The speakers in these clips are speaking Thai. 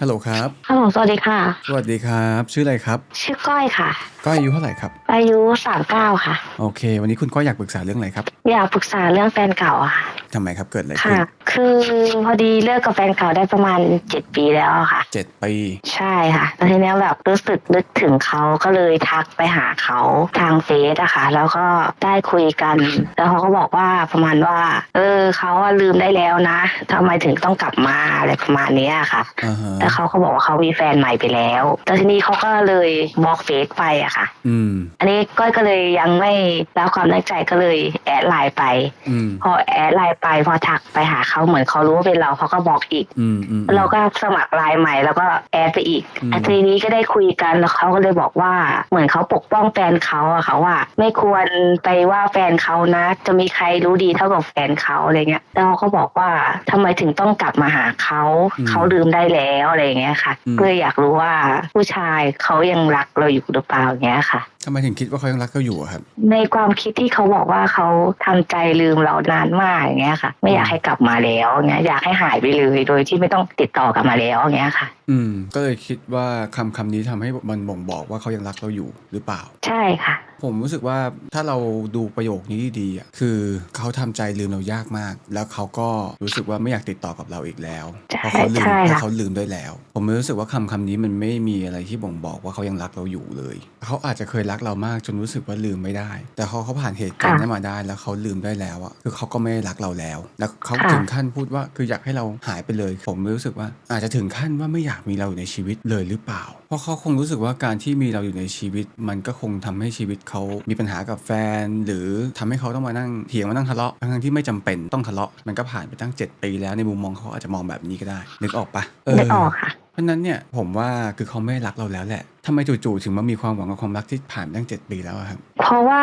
ฮัลโหลครับฮัลโหลสวัสดีค่ะ สวัสดีครับ ชื่ออะไรครับ ชื่อก้อยค่ะ ก้อยอายุเท่าไหร่ครับ อายุสามเก้าค่ะ โอเค วันนี้คุณก้อยอยากปรึกษาเรื่องอะไรครับ อยากปรึกษาเรื่องแฟนเก่าอะค่ะทำไมครับเกิดอะไรขึ้ค่ะนคือพอดีเลิกกับแฟนเก่าได้ประมาณเจ็ดปีแล้วอะค่ะ เจ็ดปี ใช่ค่ะแล้วทีเนี้ยแบบรู้สึกนึกถึงเขาก็เลยทักไปหาเขาทางเฟซอะค่ะ แล้วก็ได้คุยกัน แล้วเขาก็บอกว่าประมาณว่า เออเขาอะลืมได้แล้วนะทำไมถึงต้องกลับมาอะไรประมาณเนี้ยค่ะ อ่าฮะแล้วเขาก็บอกว่าเขามีแฟนใหม่ไปแล้วแต่ทีนี้เขาก็เลยบล็อกเฟซไปอะค่ะ อืม อันนี้ก้อยก็เลยยังไม่รับความตั้งใจก็เลยแอดไลน์ไป อืม พอแอดไลน์ไปพอทักไปหาเขาเหมือนเขารู้ว่าเป็นเราเขาก็บอกอีก อืมอืม เราก็สมัครไลน์ใหม่แล้วก็แอดไปอีกอืมอันทีนี้ก็ได้คุยกันแล้วเขาก็เลยบอกว่าเหมือนเขาปกป้องแฟนเขาอะค่ะว่า ไม่ควรไปว่าแฟนเขานะ จะมีใครรู้ดีเท่ากับแฟนเขาอะไรเงี้ยแล้วเขาก็บอกว่าทำไมถึงต้องกลับมาหาเขาเขาลืมได้แล้วอะไรเงี้ยค่ะก็เลยอยากรู้ว่าผู้ชายเขายังรักเราอยู่หรือเปล่าเงี้ยค่ะ ทำไมถึงคิดว่าเขายังรักเราอยู่อะครับ ในความคิดที่เขาบอกว่าเขาทำใจลืมเรานานมากอย่างเงี้ยค่ะ ไม่อยากให้กลับมาแล้วเงี้ยอยากให้หายไปเลยโดยที่ไม่ต้องติดต่อกลับมาแล้วอย่างเงี้ยค่ะ อืม ก็เลยคิดว่าคำคำนี้ทำให้มันบ่งบอกว่าเขายังรักเราอยู่หรือเปล่า ใช่ค่ะ ผมรู้สึกว่าถ้าเราดูประโยคนี้ดีๆอะคือเขาทำใจลืมเรายากมาก แล้วเขาก็รู้สึกว่าไม่อยากติดต่อกับเราอีกแล้วใช่เพราะเขาลืมใช่เพค่ะราะเขาลืมได้แล้ว ผมรู้สึกว่าคำคำนี้มันไม่มีอะไรที่บ่งบอกว่าเขายังรักเราอยู่เลย เขาอาจจะเคยรักเรามากจนรู้สึกว่าลืมไม่ได้ แต่เขาเขาผ่านเหตุการณ์นั้นมาได้แล้วเขาลืมได้แล้วอะคือเขาก็ไม่ได้รักเราแล้ว แล้วเขาถึงขั้นพูดว่าคืออยากให้เราหายไปเลย ผมรู้สึกว่าอาจจะถึงขั้นว่าไม่อยากมีเราอยู่ในชีวิตเลยหรือเปล่า เพราะเขาคงรู้สึกว่าการที่มีเราอยู่ในชีวิต มันก็คงทำให้ชีวิตเขามีปัญหากับแฟน หรือทำให้เขาต้องมานั่งเถียงมานั่งทะเลาะทั้งๆที่ไม่จำเป็นต้องทะเลาะมันก็ผ่านไปตั้ง 7 ปีแล้วในมุมมองเขาอาจจะมองแบบนี้ก็ได้นึกออกปะเนึกออกค่ะเพราะฉะนั้นเนี่ยผมว่าคือเขาไม่รักเราแล้วแหละ ทำไมจู่ๆถึงมามีความหวังกับความรักที่ผ่านตั้ง7ปีแล้วอะครับ เพราะว่า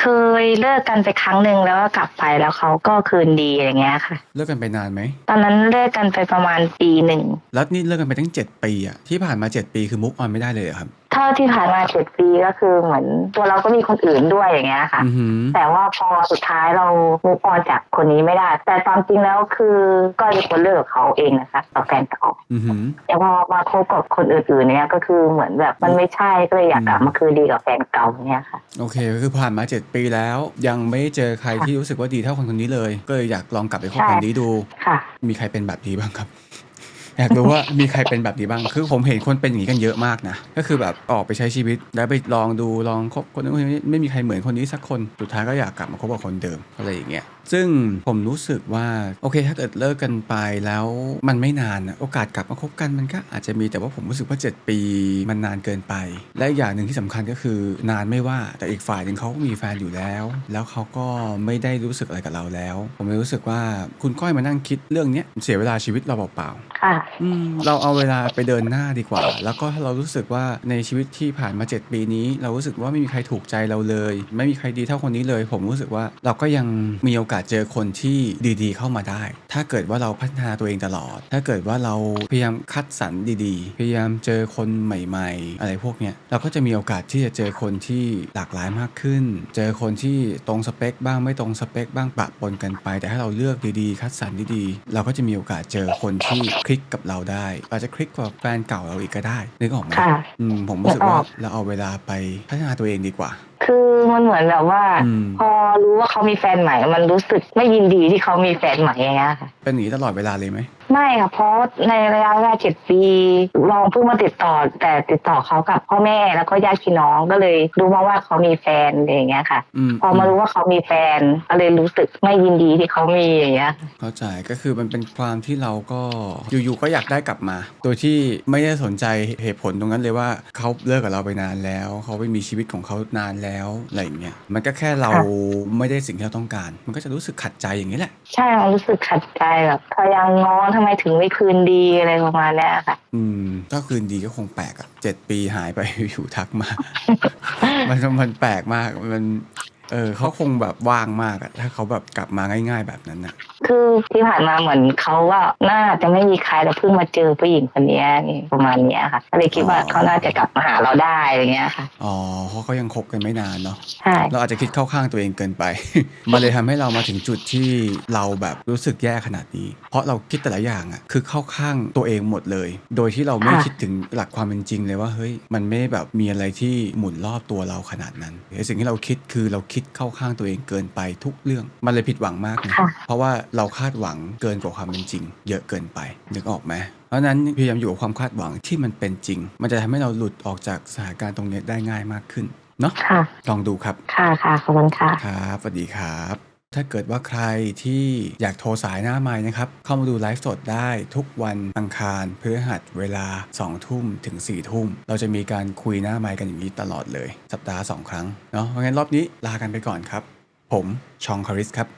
เคยเลิกกันไปครั้งหนึ่งแล้วก็กลับไปแล้วเขาก็คืนดีอย่างเงี้ยค่ะ เลิกกันไปนานไหม ตอนนั้นเลิกกันไปประมาณปีหนึ่ง แล้วนี่เลิกกันไปตั้ง7ปีอะที่ผ่านมา7ปีคือมุกออนไม่ได้เลยเหรอครับ เท่าที่ผ่านมาเจ็ดปีก็คือเหมือนตัวเราก็มีคนอื่นด้วยอย่างเงี้ยค่ะอือหือแต่ว่าพอสุดท้ายเรามูฟออนจากคนนี้ไม่ได้ แต่ตามจริงแล้วคือก็เป็นคนเลิกกับเขาเองนะคะกับแฟนเก่าอือหือแต่พอมาคบกับคนอื่นๆเนี่ยก็คือเหมือนแบบมันไม่ใช่ก็เลยอยากกลับมาคืนดีกับแฟนเก่าเนี่ยค่ะ โอเคก็คือผ่านมา7ปีแล้ว ยังไม่เจอใครที่รู้สึกว่าดีเท่าคนคนนี้เลย ก็เลยอยากลองกลับไปคบคนนี้ดูค่ะมีใครเป็นแบบนี้บ้างครับ อยากรู้ว่ามีใครเป็นแบบนี้บ้าง คือผมเห็นคนเป็นอย่างนี้กันเยอะมากนะ ก็คือแบบออกไปใช้ชีวิต แล้วไปลองดูลองคบคนนู้นคนนี้ไม่มีใครเหมือนคนนี้สักคน สุดท้ายก็อยากกลับมาคบกับคนเดิมอะไรอย่างเงี้ย ซึ่งผมรู้สึกว่าโอเค ถ้าเกิดเลิกกันไปแล้วมันไม่นานนะโอกาสกลับมาคบกันมันก็อาจจะมีแต่ว่าผมรู้สึกว่า 7 ปีมันนานเกินไป และอีกอย่างหนึ่งที่สำคัญก็คือนานไม่ว่าแต่อีกฝ่ายหนึ่งเขาก็มีแฟนอยู่แล้ว แล้วเขาก็ไม่ได้รู้สึกอะไรกับเราแล้ว ผมเลยรู้สึกว่าคุณก้อยมานั่งคิดเรื่องนี้เสียเวลาชีวิตเราเปล่าๆค่ะอืมเราเอาเวลาไปเดินหน้าดีกว่า แล้วก็ถ้าเรารู้สึกว่าในชีวิตที่ผ่านมา 7 ปีนี้ เรารู้สึกว่าไม่มีใครถูกใจเราเลย ไม่มีใครดีเท่าคนนี้เลย ผมรู้สึกว่าเราก็ยังมีโอกาสเจอคนที่ดีๆ เข้ามาได้ ถ้าเกิดว่าเราพัฒนาตัวเองตลอด ถ้าเกิดว่าเราพยายามคัดสรรดีๆ พยายามเจอคนใหม่ ๆ อะไรพวกเนี้ยเราก็จะมีโอกาสที่จะเจอคนที่หลากหลายมากขึ้น เจอคนที่ตรงสเปคบ้างไม่ตรงสเปคบ้างปะปนกันไป แต่ถ้าเราเลือกดีๆ คัดสรรดีๆ เราก็จะมีโอกาสเจอคนที่คลิกกับเราได้ อาจจะคลิกกับแฟนเก่าเราอีกก็ได้นึกออกไหมค่ะ อืมผมรู้สึกว่านึกออกเราเอาเวลาไปพัฒนาตัวเองดีกว่า คือมันเหมือนแบบว่า อืม พอรู้ว่าเขามีแฟนใหม่ มันรู้สึกไม่ยินดีที่เขามีแฟนใหม่อย่างเงี้ยค่ะ เป็นอย่างนี้ตลอดเวลาเลยไหม ไม่ค่ะเพราะในระยะเวลาเจ็ดปีลองเพิ่งมาติดต่อ แต่ติดต่อเขากับพ่อแม่แล้วก็ญาติพี่น้องก็เลยรู้มาว่าเขามีแฟนอย่างเงี้ยค่ะ อืมพอมารู้ว่าเขามีแฟนก็เลยรู้สึกไม่ยินดีที่เขามีอย่างเงี้ย เข้าใจก็คือมันเป็นความที่เราก็อยู่ๆก็อยากได้กลับมา โดยที่ไม่ได้สนใจเหตุผลตรงนั้นเลยว่าเขาเลิกกับเราไปนานแล้ว เขาไปมีชีวิตของเขานานแล้วอะไรอย่างเงี้ยมันก็แค่เราค่ะ ไม่ได้สิ่งที่เราต้องการ มันก็จะรู้สึกขัดใจอย่างนี้แหละ ใช่มันรู้สึกขัดใจแบบพยายามง้อทำไมถึงไม่คืนดีอะไรประมาณนี้ค่ะ อืมถ้าคืนดีก็คงแปลกอะเจ็ดปีหายไปอยู่ทักมา มันมันแปลกมากมัน เออเขาคงแบบว่างมากอะถ้าเขาแบบกลับมาง่าย ๆ แบบนั้นนะ คือที่ผ่านมาเหมือนเขาว่าน่าจะไม่มีใครแล้วเพิ่งมาเจอผู้หญิงคนเนี้ยนี่ประมาณเนี้ยค่ะก็เลยคิดว่าเขาน่าจะกลับมาหาเราได้อะไรเงี้ยค่ะอ๋อเขาก็ยังคบกันไม่นานเนาะใช่เราอาจจะคิดเข้าข้างตัวเองเกินไป มันเลยทำให้เรามาถึงจุดที่เราแบบรู้สึกแย่ขนาดนี้ เพราะเราคิดแต่ละอย่างอะคือเข้าข้างตัวเองหมดเลย โดยที่เราไม่คิดถึงหลักความเป็นจริงเลยว่าเฮ้ยมันไม่ได้แบบมีอะไรที่หมุนรอบตัวเราขนาดนั้นไอ้สิ่งที่เราคิดคือเราคิดเข้าข้างตัวเองเกินไปทุกเรื่องมันเลยผิดหวังมากนะค่ะเพราะว่าเราคาดหวังเกินกว่าความเป็นจริง เยอะเกินไปนึกออกไหมเพราะฉะนั้นพยายามอยู่กับความคาดหวังที่มันเป็นจริง มันจะทำให้เราหลุดออกจากสถานการณ์ตรงนี้ได้ง่ายมากขึ้นเนาะค่ะลองดูครับ ค่ะค่ะขอบคุณค่ะครับสวัสดีครับ ถ้าเกิดว่าใครที่อยากโทรสายหน้าไม้นะครับ เข้ามาดูไลฟ์สดได้ทุกวันอังคารพฤหัสเวลา 2 ทุ่มถึง 4 ทุ่ม เราจะมีการคุยหน้าไม้กันอย่างนี้ตลอดเลย สัปดาห์ 2 ครั้งเนาะเพราะงั้นรอบนี้ลากันไปก่อนครับ ผมชองคาริสครับ